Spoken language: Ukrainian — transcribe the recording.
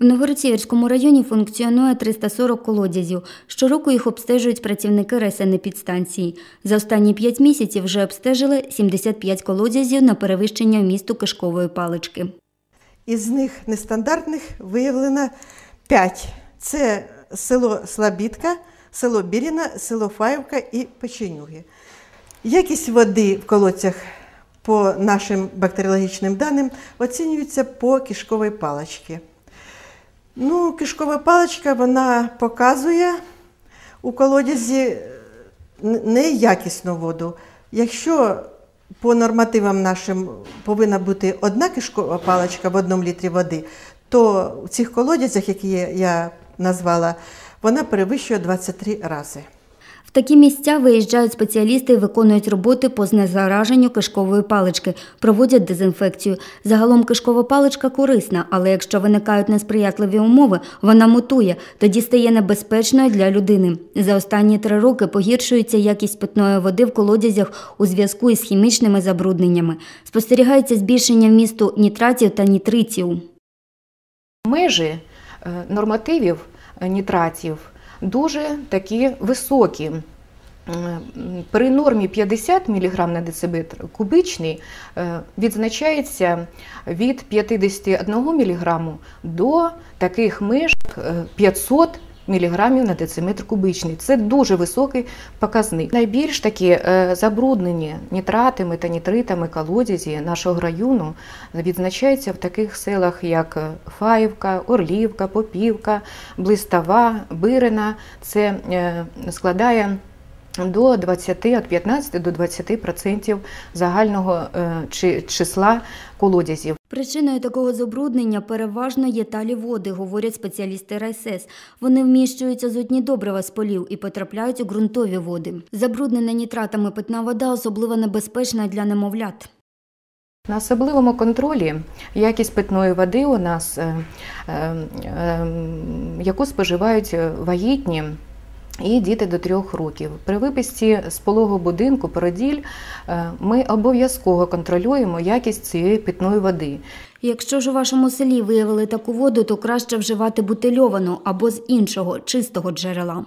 В Новгород-Сіверському районі функціонує 340 колодязів. Щороку їх обстежують працівники райсанепідстанції. За останні 5 місяців вже обстежили 75 колодязів на перевищення вмісту кишкової палички. Із них нестандартних виявлено 5. Це село Слабідка, село Біріна, село Фаївка і Печенюги. Якість води в колодцях по нашим бактеріологічним даним оцінюється по кишковій паличці. Ну, кишкова паличка вона показує у колодязі неякісну воду. Якщо по нормативам нашим повинна бути одна кишкова паличка в одному літрі води, то в цих колодязях, які я назвала, вона перевищує 23 рази. В такі місця виїжджають спеціалісти і виконують роботи по знезараженню кишкової палички, проводять дезінфекцію. Загалом кишкова паличка корисна, але якщо виникають несприятливі умови, вона мутує, тоді стає небезпечною для людини. За останні три роки погіршується якість питної води в колодязях у зв'язку із хімічними забрудненнями. Спостерігається збільшення вмісту нітратів та нітритів. Межі е, нормативів е, нітратів дуже такі високі. При нормі 50 мг на дециметр кубичний е, відзначається від 51 мг до таких меж 500 мг на дециметр кубичний. Це дуже високий показник. Найбільш такі е, забруднені нітратами та нітритами колодязі нашого району відзначаються в таких селах, як Фаївка, Орлівка, Попівка, Блистава, Бирина. Це е, складає до 20, від 15 до 20% загального е, числа колодязів. Причиною такого забруднення переважно є талі води, говорять спеціалісти райсес. Вони вміщуються з одні добрива з полів і потрапляють у ґрунтові води. Забруднена нітратами питна вода особливо небезпечна для немовлят. На особливому контролі якість питної води у нас, е, е, яку споживають вагітні і діти до трьох років. При виписці з пологу будинку породіль е, ми обов'язково контролюємо якість цієї питної води. Якщо ж у вашому селі виявили таку воду, то краще вживати бутильовану або з іншого чистого джерела.